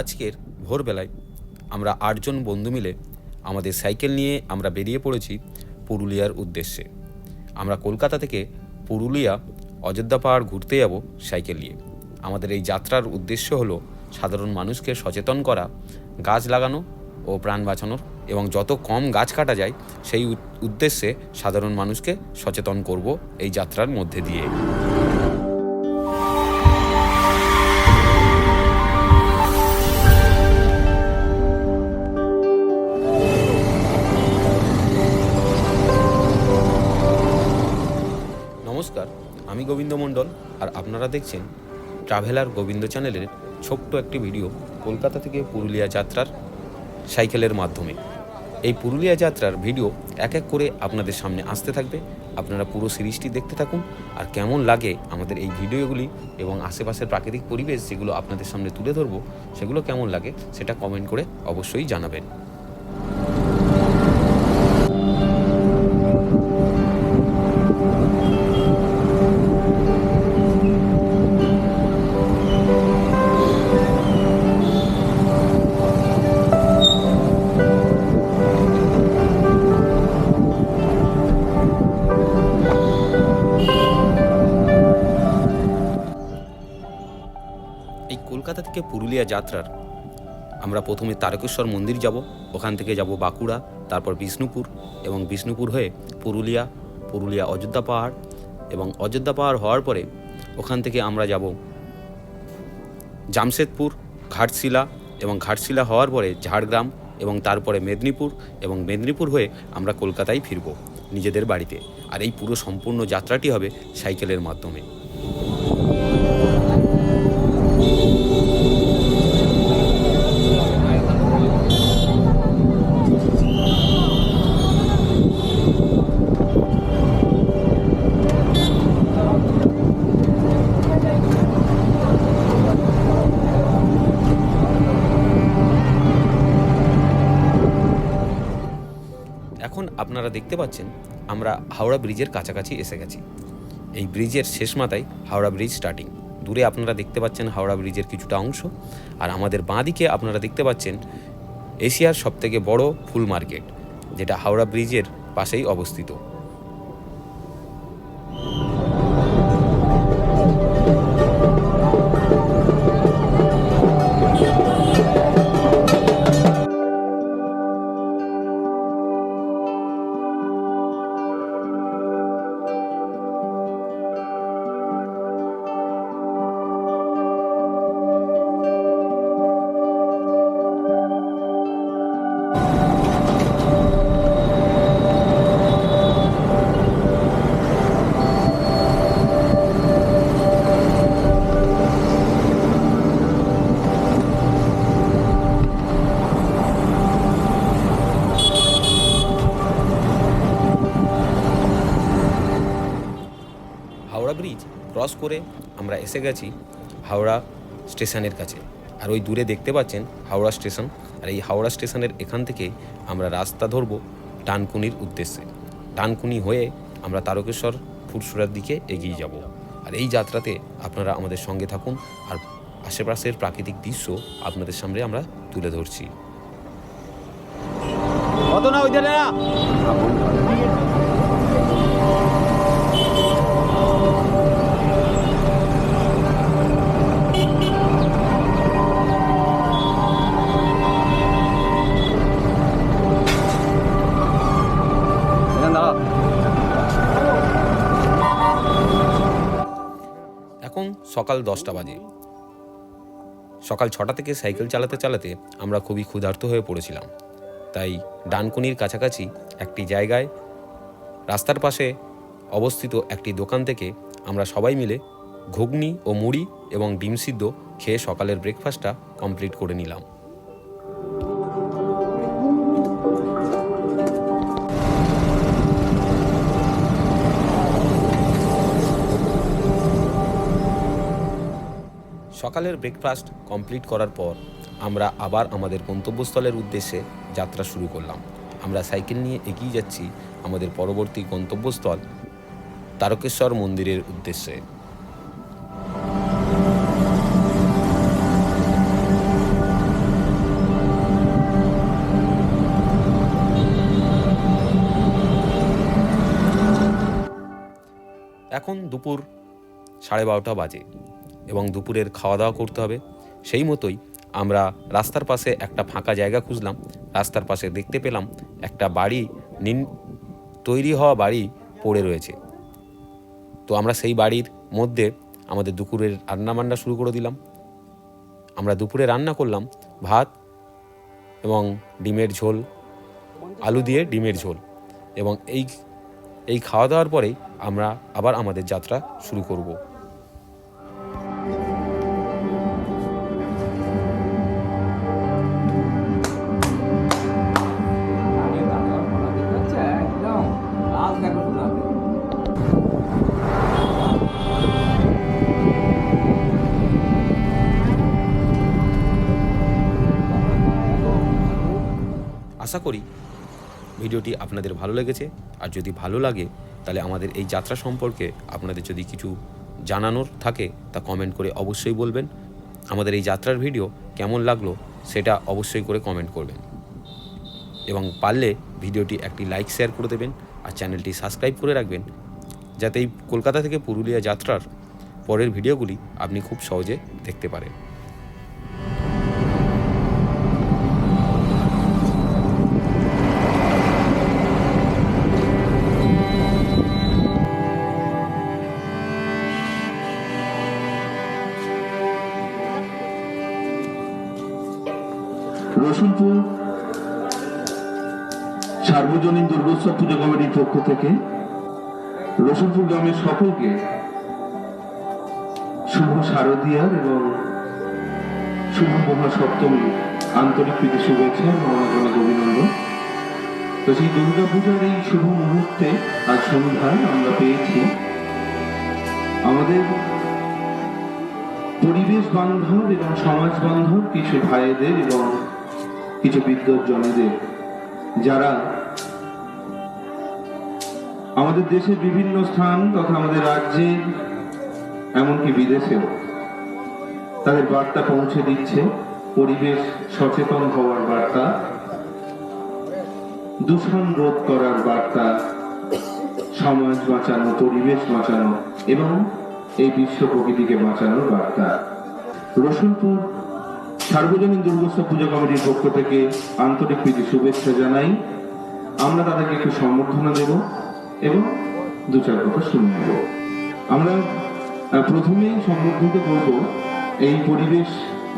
আজকের ভোরবেলায় আমরা আটজন বন্ধু মিলে আমাদের সাইকেল নিয়ে আমরা বেরিয়ে পড়েছি পুরুলিয়ার উদ্দেশ্যে। আমরা কলকাতা থেকে পুরুলিয়া অযোধ্যা পাহাড় ঘুরতে যাব সাইকেল নিয়ে। আমাদের এই যাত্রার উদ্দেশ্য হলো সাধারণ মানুষকে সচেতন করা, গাছ লাগানো ও প্রাণ বাঁচানোর এবং যত কম গাছ কাটা যায় সেই উদ্দেশ্যে সাধারণ মানুষকে সচেতন করব এই যাত্রার মধ্যে দিয়ে। নমস্কার, আমি গোবিন্দ মণ্ডল আর আপনারা দেখছেন ট্রাভেলার গোবিন্দ চ্যানেলের ছোট্ট একটি ভিডিও কলকাতা থেকে পুরুলিয়া যাত্রার সাইকেলের মাধ্যমে। এই পুরুলিয়া যাত্রার ভিডিও এক এক করে আপনাদের সামনে আসতে থাকবে, আপনারা পুরো সিরিজটি দেখতে থাকুন আর কেমন লাগে আমাদের এই ভিডিওগুলি এবং আশেপাশের প্রাকৃতিক পরিবেশ যেগুলো আপনাদের সামনে তুলে ধরবো, সেগুলো কেমন লাগে সেটা কমেন্ট করে অবশ্যই জানাবেন। থেকে পুরুলিয়া যাত্রার। আমরা প্রথমে তারকেশ্বর মন্দির যাব, ওখান থেকে যাব বাঁকুড়া, তারপর বিষ্ণুপুর এবং বিষ্ণুপুর হয়ে পুরুলিয়া পুরুলিয়া অযোধ্যা পাহাড় এবং অযোধ্যা পাহাড় হওয়ার পরে ওখান থেকে আমরা যাব জামশেদপুর, ঘাটশিলা এবং ঘাটশিলা হওয়ার পরে ঝাড়গ্রাম এবং তারপরে মেদিনীপুর এবং মেদিনীপুর হয়ে আমরা কলকাতায় ফিরব নিজেদের বাড়িতে। আর এই পুরো সম্পূর্ণ যাত্রাটি হবে সাইকেলের মাধ্যমে। আপনারা দেখতে পাচ্ছেন, আমরা হাওড়া ব্রিজের কাছাকাছি এসে গেছি। এই ব্রিজের শেষ মাথায় হাওড়া ব্রিজ স্টার্টিং দূরে আপনারা দেখতে পাচ্ছেন হাওড়া ব্রিজের কিছুটা অংশ, আর আমাদের বাঁ দিকে আপনারা দেখতে পাচ্ছেন এশিয়ার সবথেকে বড় ফুল মার্কেট, যেটা হাওড়া ব্রিজের পাশেই অবস্থিত। হাওড়া ব্রিজ ক্রস করে আমরা এসে গেছি হাওড়া স্টেশনের কাছে। আর ওই দূরে দেখতে পাচ্ছেন হাওড়া স্টেশন। আর এই হাওড়া স্টেশনের এখান থেকে আমরা রাস্তা ধরবো টানকুনির উদ্দেশ্যে। টানকুনি হয়ে আমরা তারকেশ্বর ফুরসুরার দিকে এগিয়ে যাব। আর এই যাত্রাতে আপনারা আমাদের সঙ্গে থাকুন। আর আশেপাশের প্রাকৃতিক দৃশ্য আপনাদের সামনে আমরা তুলে ধরছি। কত না ওইধারে সকাল দশটা বাজে। সকাল ছটা থেকে সাইকেল চালাতে চালাতে আমরা খুবই ক্ষুধার্ত হয়ে পড়েছিলাম। তাই ডানকুনির কাছাকাছি একটি জায়গায় রাস্তার পাশে অবস্থিত একটি দোকান থেকে আমরা সবাই মিলে ঘুগনি ও মুড়ি এবং ডিম সিদ্ধ খেয়ে সকালের ব্রেকফাস্টটা কমপ্লিট করে নিলাম। সকালের ব্রেকফাস্ট কমপ্লিট করার পর আমরা আবার আমাদের গন্তব্যস্থলের উদ্দেশ্যে যাত্রা শুরু করলাম। আমরা সাইকেল নিয়ে এগিয়ে যাচ্ছি আমাদের পরবর্তী গন্তব্যস্থল তারকেশ্বর মন্দিরের উদ্দেশ্যে। এখন দুপুর সাড়ে বারোটা বাজে। এবং দুপুরের খাওয়া দাওয়া করতে হবে। সেই মতোই আমরা রাস্তার পাশে একটা ফাঁকা জায়গা খুঁজলাম। রাস্তার পাশে দেখতে পেলাম একটা বাড়ি, নিন, তৈরি হওয়া বাড়ি পড়ে রয়েছে। তো আমরা সেই বাড়ির মধ্যে আমাদের দুপুরের রান্না বান্না শুরু করে দিলাম। আমরা দুপুরে রান্না করলাম ভাত এবং ডিমের ঝোল, আলু দিয়ে ডিমের ঝোল এবং এই এই খাওয়া দাওয়ার পরেই আমরা আবার আমাদের যাত্রা শুরু করব। আশা করি ভিডিওটি আপনাদের ভালো লেগেছে। আর যদি ভালো লাগে, তাহলে আমাদের এই যাত্রা সম্পর্কে আপনাদের যদি কিছু জানানোর থাকে, তা কমেন্ট করে অবশ্যই বলবেন। আমাদের এই যাত্রার ভিডিও কেমন লাগল, সেটা অবশ্যই করে কমেন্ট করবেন। এবং পারলে ভিডিওটি একটি লাইক শেয়ার করে দেবেন, আর চ্যানেলটি সাবস্ক্রাইব করে রাখবেন। যাতে এই কলকাতা থেকে পুরুলিয়া যাত্রার পরের ভিডিওগুলি আপনি খুব সহজে দেখতে পারেন। রসুলপুর সার্বজনীন দুর্গোৎসব পুজো কমিটির পক্ষ থেকে রসুলপুর গ্রামের সকলকে শুভ শারদীয়ার এবং শুভ মহা সপ্তমী আন্তরিক প্রীতি শুভেচ্ছা এবং অনেক অভিনন্দন। তো সেই দুর্গা পূজার এই শুভ মুহূর্তে আজ সন্ধ্যায় আমরা পেয়েছি আমাদের পরিবেশ বান্ধব এবং সমাজ বান্ধব, কিছু ভাইদের এবং কিছু বিদ্যুৎজনেদের যারা আমাদের দেশের বিভিন্ন স্থান তথা আমাদের রাজ্যে, এমনকি বিদেশেও তাদের বার্তা পৌঁছে দিচ্ছে। পরিবেশ সচেতন হওয়ার বার্তা, দূষণ রোধ করার বার্তা, সমাজ বাঁচানো, পরিবেশ বাঁচানো এবং এই বিশ্ব প্রকৃতিকে বাঁচানোর বার্তা। রসুলপুর সার্বজনীন দুর্গোৎসব পূজা কমিটির পক্ষ থেকে আন্তরিক প্রীতি শুভেচ্ছা জানাই। আমরা তাদেরকে একটু সম্বর্ধনা দেব এবং দু চার কথা শুনে নেব। আমরা প্রথমেই সম্বর্ধিত করব এই পরিবেশ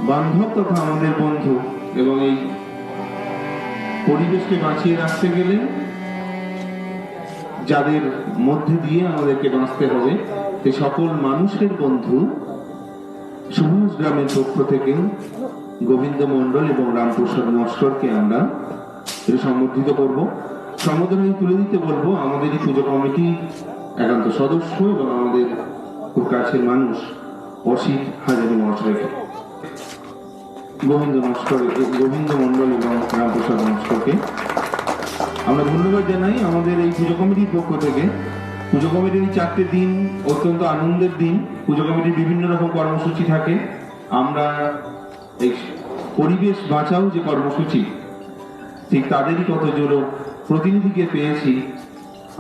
বান্ধব তথা আমাদের বন্ধু এবং এই পরিবেশকে বাঁচিয়ে রাখতে গেলে যাদের মধ্যে দিয়ে আমাদেরকে বাঁচতে হবে, সেই সকল মানুষের বন্ধু সুভাষ গ্রামের পক্ষ থেকে গোবিন্দ মণ্ডল এবং রামপ্রসাদ নস্করকে আমরা সম্বর্ধিত করব। সম্বোধনা তুলে দিতে বলব, আমাদের এই পুজো কমিটি একান্ত সদস্য এবং আমাদের খুব কাছের মানুষ অসিত হাজারি মহাশয়কে গোবিন্দ নস্কর গোবিন্দ মণ্ডল এবং রামপ্রসাদ নস্করকে আমরা ধন্যবাদ জানাই আমাদের এই পুজো কমিটির পক্ষ থেকে। পুজো কমিটির চারটে দিন অত্যন্ত আনন্দের দিন। পুজো কমিটির বিভিন্ন রকম কর্মসূচি থাকে। আমরা এই পরিবেশ বাঁচাও যে কর্মসূচি। ঠিক তাদেরই কত জোরো প্রতিনিধিকে পেয়েছি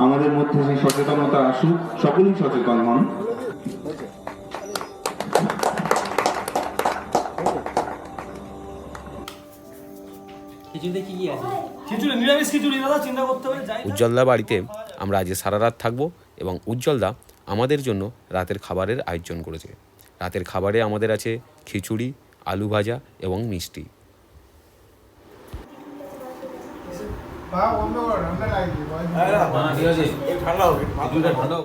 আমাদের মধ্যে সেই সচেতনতা আসুক সকলেই সচেতন হন। উজ্জ্বলদা বাড়িতে আমরা আজ সারা রাত থাকব এবং উজ্জ্বলদা আমাদের জন্য রাতের খাবারের আয়োজন করেছে। রাতের খাবারে আমাদের আছে খিচুড়ি আলু ভাজা এবং মিষ্টি। ঠান্ডা